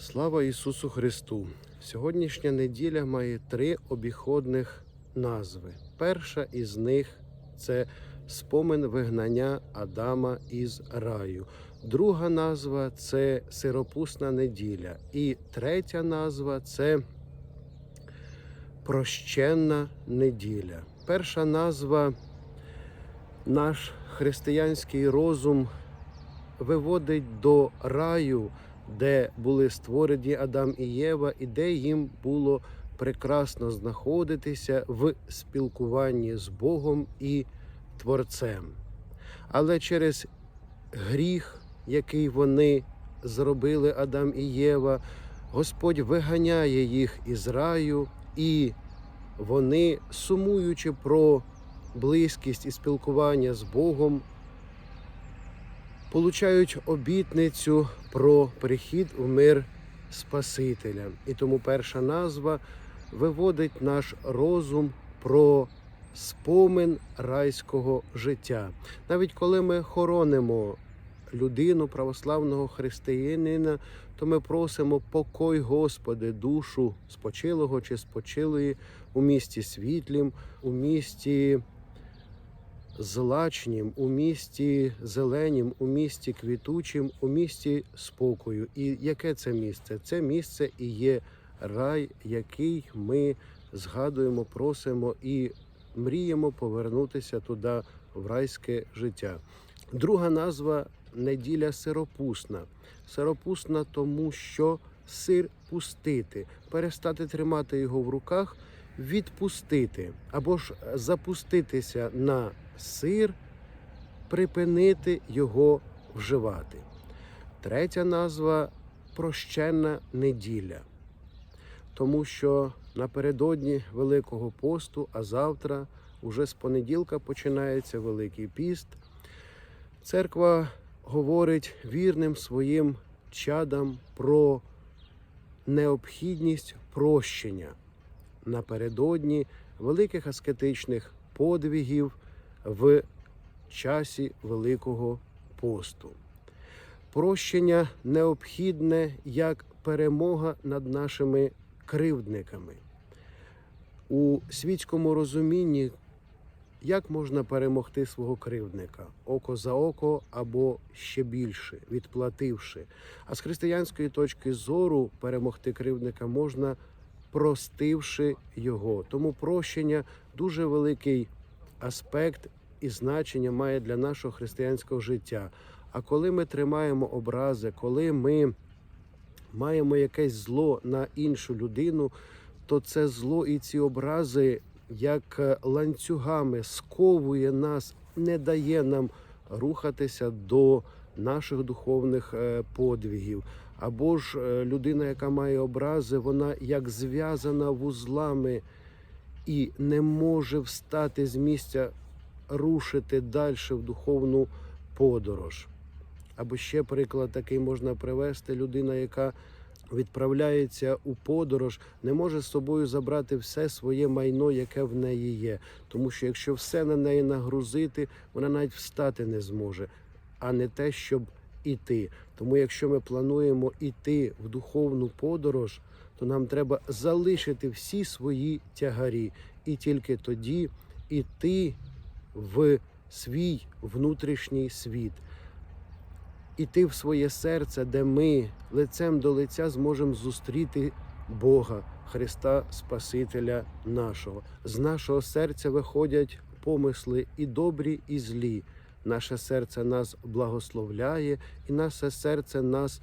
Слава Ісусу Христу! Сьогоднішня неділя має три обіходних назви. Перша із них це спомин вигнання Адама із раю. Друга назва це сиропусна неділя. І третя назва це прощенна неділя. Перша назва наш християнський розум виводить до раю, де були створені Адам і Єва, і де їм було прекрасно знаходитися в спілкуванні з Богом і Творцем. Але через гріх, який вони зробили Адам і Єва, Господь виганяє їх із раю, і вони, сумуючи про близькість і спілкування з Богом, получають обітницю про прихід в мир Спасителя. І тому перша назва виводить наш розум про спомин райського життя. Навіть коли ми хоронимо людину, православного християнина, то ми просимо покой Господи, душу спочилого чи спочилої у місті світлім, у місті злачнім, у місті зеленім, у місті квітучим, у місті спокою. І яке це місце? Це місце і є рай, який ми згадуємо, просимо і мріємо повернутися туди в райське життя. Друга назва неділя сиропусна. Сиропусна, тому що сир пустити, перестати тримати його в руках, відпустити або ж запуститися на сир, припинити його вживати. Третя назва прощенна неділя, тому що напередодні Великого посту, а завтра, уже з понеділка, починається Великий піст. Церква говорить вірним своїм чадам про необхідність прощення напередодні великих аскетичних подвігів в часі Великого посту. Прощення необхідне як перемога над нашими кривдниками. У світському розумінні як можна перемогти свого кривдника око за око або ще більше, відплативши. А з християнської точки зору перемогти кривдника можна простивши його. Тому прощення дуже великий аспект і значення має для нашого християнського життя. А коли ми тримаємо образи, коли ми маємо якесь зло на іншу людину, то це зло і ці образи, як ланцюгами, сковує нас, не дає нам рухатися до наших духовних е, подвігів. Або ж е, людина, яка має образи, вона як зв'язана вузлами і не може встати з місця, рушити далі в духовну подорож. Або ще приклад такий можна привести: людина, яка відправляється у подорож, не може з собою забрати все своє майно, яке в неї є. Тому що якщо все на неї нагрузити, вона навіть встати не зможе, а не те, щоб іти. Тому, якщо ми плануємо іти в духовну подорож, то нам треба залишити всі свої тягарі, і тільки тоді іти в свій внутрішній світ, іти в своє серце, де ми лицем до лиця зможемо зустріти Бога, Христа Спасителя нашого. З нашого серця виходять помисли і добрі, і злі. Наше серце нас благословляє, і наше серце нас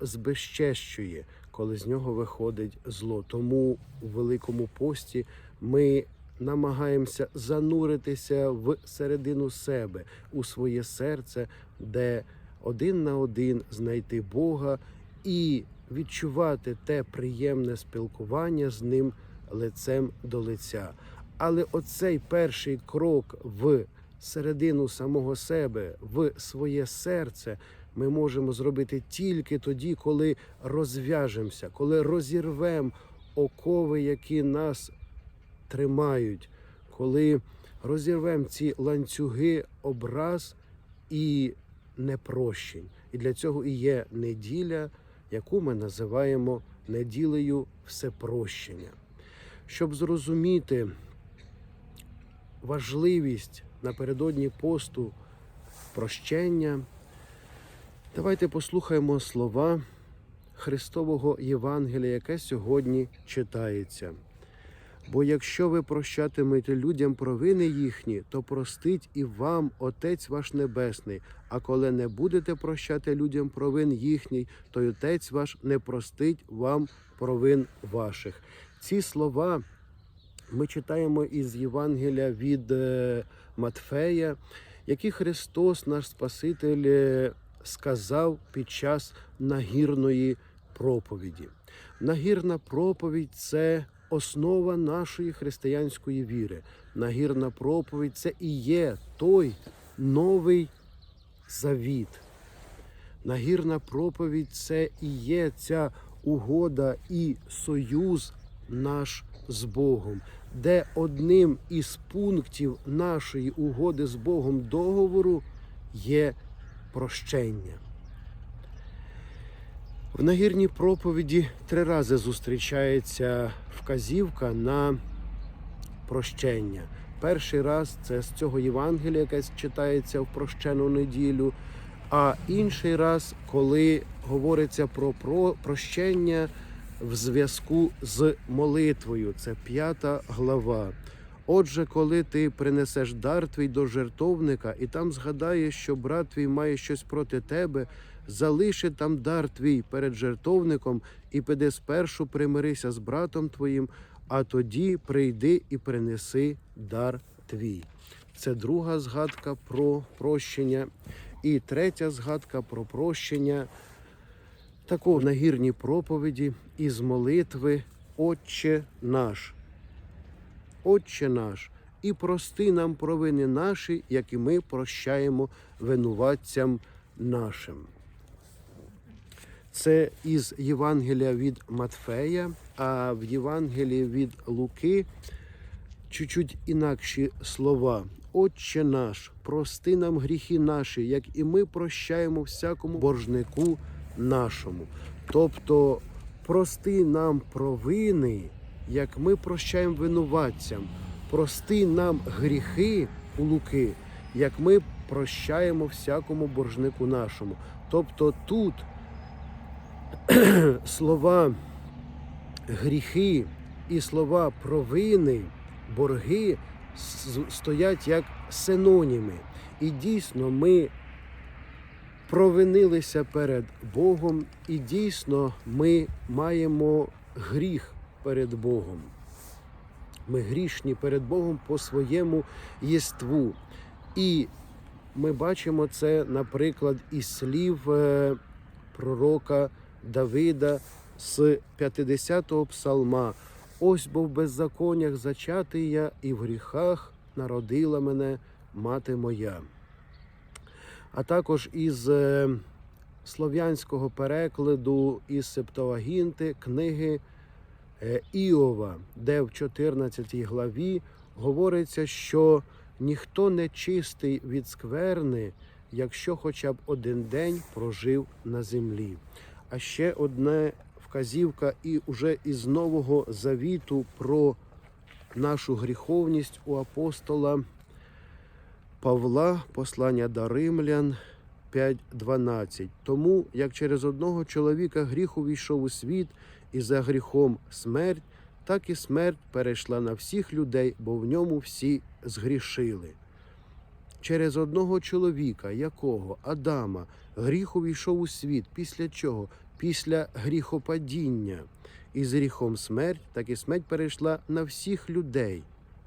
збезчещує, коли з нього виходить зло. Тому у Великому пості ми намагаємося зануритися в середину себе, у своє серце, де один на один знайти Бога і відчувати те приємне спілкування з ним лицем до лиця. Але оцей перший крок в середину самого себе, в своє серце, ми можемо зробити тільки тоді, коли розв'яжемося, коли розірвемо окови, які нас тримають, коли розірвемо ці ланцюги образ і непрощень. І для цього і є неділя, яку ми називаємо неділею всепрощення. Щоб зрозуміти важливість напередодні посту прощення, давайте послухаємо слова Христового Євангелія, яке сьогодні читається. Бо якщо ви прощатимете людям провини їхні, то простить і вам Отець ваш Небесний. А коли не будете прощати людям провин їхній, то й Отець ваш не простить вам провин ваших. Ці слова ми читаємо із Євангелія від е, Матфея, які Христос, наш Спаситель, е, сказав під час нагірної проповіді. Нагірна проповідь це основа нашої християнської віри. Нагірна проповідь це і є той новий завіт. Нагірна проповідь це і є ця угода і союз наш з Богом, де одним із пунктів нашої угоди з Богом договору є прощення. В нагірній проповіді три рази зустрічається вказівка на прощення. Перший раз це з цього Євангелія, яке читається в прощену неділю, а інший раз, коли говориться про про- прощення в зв'язку з молитвою. Це п'ята глава. Отже, коли ти принесеш дар твій до жертовника, і там згадаєш, що брат твій має щось проти тебе, залиши там дар твій перед жертовником і піди спершу примирися з братом твоїм, а тоді прийди і принеси дар твій. Це друга згадка про прощення. І третя згадка про прощення такого нагірній проповіді із молитви Отче наш. Отче наш, і прости нам провини наші, як і ми прощаємо винуватцям нашим. Це із Євангелія від Матфея, а в Євангелії від Луки чуть-чуть інакші слова. Отче наш, прости нам гріхи наші, як і ми прощаємо всякому боржнику нашому. Тобто, прости нам провини, як ми прощаємо винуватцям, прости нам гріхи у Луки, як ми прощаємо всякому боржнику нашому. Тобто тут слова гріхи і слова провини, борги стоять як синоніми. І дійсно ми провинилися перед Богом, і дійсно ми маємо гріх перед Богом. Ми грішні перед Богом по своєму єству. І ми бачимо це, наприклад, із слів е, пророка Давида з 50-го псалма. Ось бо в беззаконнях зачатий я, і в гріхах народила мене мати моя. А також із е, слов'янського перекладу із Септуагінти книги Іова, де в 14 главі говориться, що ніхто не чистий від скверни, якщо хоча б один день прожив на землі. А ще одна вказівка і уже із Нового Завіту про нашу гріховність у апостола Павла, послання до Римлян 5.12. Тому, як через одного чоловіка гріх увійшов у світ, і за гріхом смерть, так і смерть перейшла на всіх людей, бо в ньому всі згрішили. Через одного чоловіка, якого Адама, гріх увійшов у світ, після чого? Після гріхопадіння. І з гріхом смерть, так і смерть перейшла на всіх людей,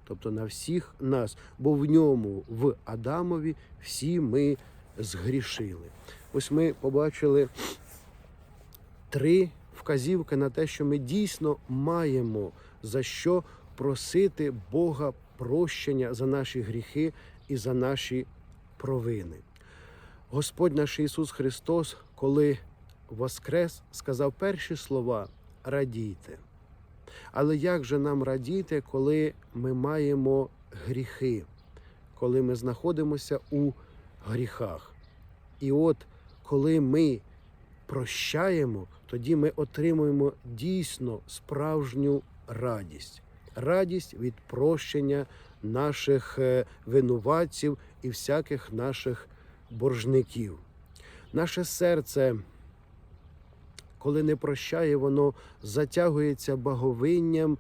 тобто на всіх нас, бо в ньому, в Адамові, всі ми згрішили. Ось ми побачили три вказівки на те, що ми дійсно маємо за що просити Бога прощення за наші гріхи і за наші провини. Господь наш Ісус Христос, коли воскрес, сказав перші слова радійте. Але як же нам радіти, коли ми маємо гріхи, коли ми знаходимося у гріхах? І от коли ми прощаємо, тоді ми отримуємо дійсно справжню радість. Радість від прощення наших е, винуватців і всяких наших боржників. Наше серце, коли не прощає, воно затягується баговинням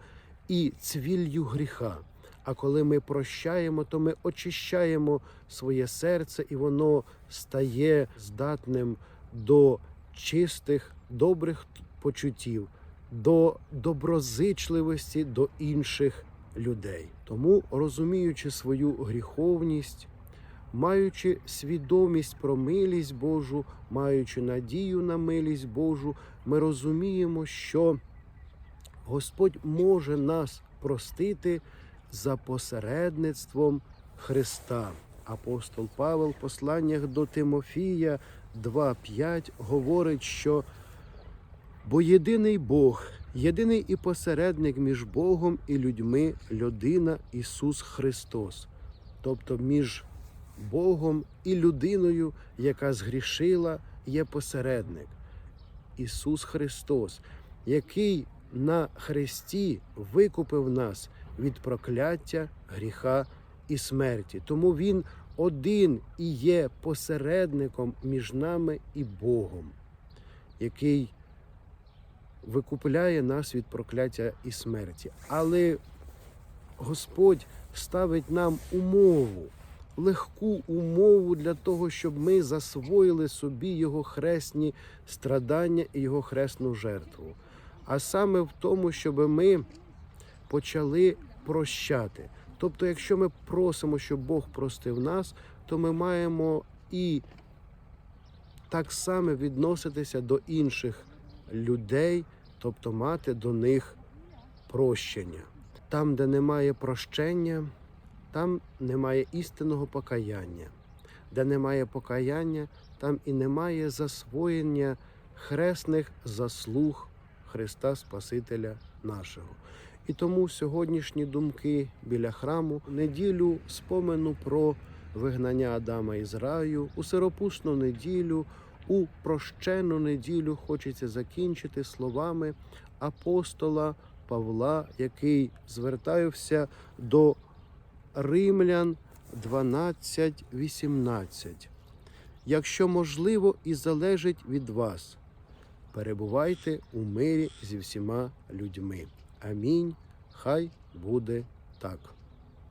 і цвіллю гріха. А коли ми прощаємо, то ми очищаємо своє серце, і воно стає здатним до чистих, добрих почуттів, до доброзичливості до інших людей. Тому, розуміючи свою гріховність, маючи свідомість про милість Божу, маючи надію на милість Божу, ми розуміємо, що Господь може нас простити за посередництвом Христа. Апостол Павел в посланнях до Тимофія 2.5 говорить, що бо єдиний Бог, єдиний і посередник між Богом і людьми людина Ісус Христос, тобто між Богом і людиною, яка згрішила, є посередник. Ісус Христос, який на Христі викупив нас від прокляття, гріха і смерті. Тому Він один і є посередником між нами і Богом, який викупляє нас від прокляття і смерті. Але Господь ставить нам умову, легку умову для того, щоб ми засвоїли собі Його хресні страдання і Його хресну жертву. А саме в тому, щоб ми почали прощати. Тобто, якщо ми просимо, щоб Бог простив нас, то ми маємо і так само відноситися до інших людей, тобто мати до них прощення. Там, де немає прощення, там немає істинного покаяння. Де немає покаяння, там і немає засвоєння хресних заслуг Христа Спасителя нашого. І тому сьогоднішні думки біля храму неділю спомену про вигнання Адама із раю, у сиропусну неділю, у прощену неділю хочеться закінчити словами апостола Павла, який звертався до римлян 12.18. Якщо можливо і залежить від вас, перебувайте у мирі зі всіма людьми. Амінь. Хай буде так.